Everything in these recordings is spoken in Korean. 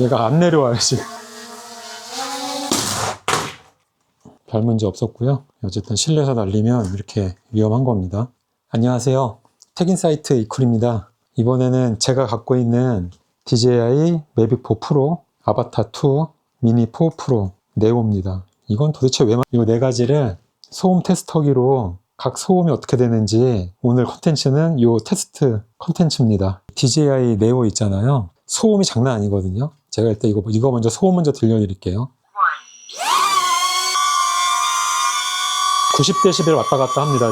얘가 안 내려와요 지금 별 문제 없었고요 어쨌든 실내에서 날리면 이렇게 위험한 겁니다 안녕하세요 택인 사이트 이쿨입니다 이번에는 제가 갖고 있는 DJI 매빅 4 프로 아바타 2 미니 4 프로 네오입니다 이건 도대체 왜, 이 네 가지를 소음 테스터기로 각 소음이 어떻게 되는지 오늘 컨텐츠는 이 테스트 컨텐츠입니다. DJI 네오 있잖아요. 소음이 장난 아니거든요. 제가 일단 이거, 이거 먼저 소음 먼저 들려드릴게요. 90dB 왔다 갔다 합니다.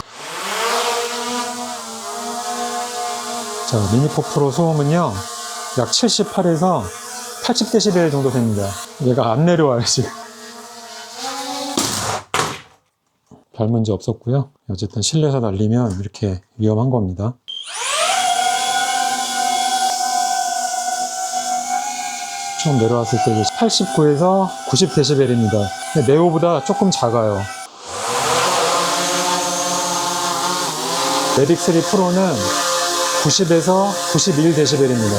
자, 미니4 프로 소음은요, 약 78에서 80dB 정도 됩니다. 얘가 안 내려와요, 지금. 별 문제 없었고요. 어쨌든 실내에서 날리면 이렇게 위험한 겁니다. 처음 내려왔을 때 89에서 90dB입니다. 네오보다 조금 작아요. 메딕 3 프로는 90에서 91dB입니다.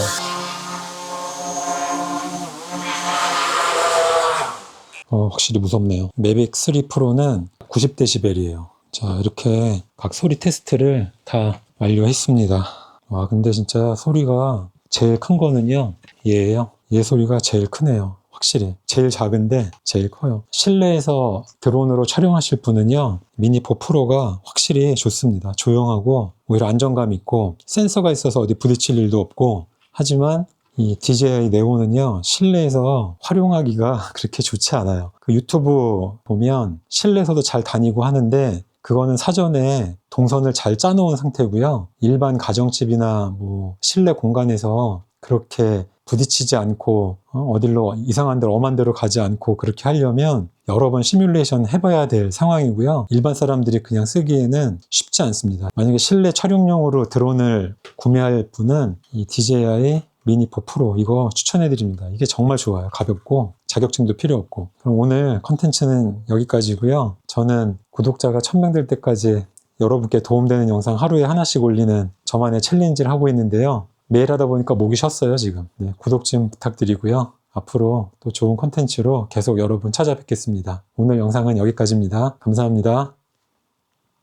어, 확실히 무섭네요. 매빅 3 프로는 90dB이에요. 자, 이렇게 각 소리 테스트를 다 완료했습니다. 와, 근데 진짜 소리가 제일 큰 거는요, 얘예요. 얘 소리가 제일 크네요. 확실히. 제일 작은데 제일 커요. 실내에서 드론으로 촬영하실 분은요, 미니 4 프로가 확실히 좋습니다. 조용하고 오히려 안정감 있고 센서가 있어서 어디 부딪힐 일도 없고 하지만 이 DJI 네오는요, 실내에서 활용하기가 그렇게 좋지 않아요. 그 유튜브 보면 실내에서도 잘 다니고 하는데, 그거는 사전에 동선을 잘 짜놓은 상태고요. 일반 가정집이나 뭐 실내 공간에서 그렇게 부딪히지 않고 어, 딜로 이상한 데로 엄한 데로 가지 않고 그렇게 하려면 여러 번 시뮬레이션 해봐야 될 상황이고요. 일반 사람들이 그냥 쓰기에는 쉽지 않습니다. 만약에 실내 촬영용으로 드론을 구매할 분은 이 DJI 미니 4 프로 이거 추천해 드립니다. 이게 정말 좋아요. 가볍고 자격증도 필요 없고. 그럼 오늘 컨텐츠는 여기까지고요. 저는 구독자가 1000명 될 때까지 여러분께 도움되는 영상 하루에 하나씩 올리는 저만의 챌린지를 하고 있는데요. 매일 하다 보니까 목이 쉬었어요, 지금. 네, 구독 좀 부탁드리고요. 앞으로 또 좋은 컨텐츠로 계속 여러분 찾아뵙겠습니다. 오늘 영상은 여기까지입니다. 감사합니다.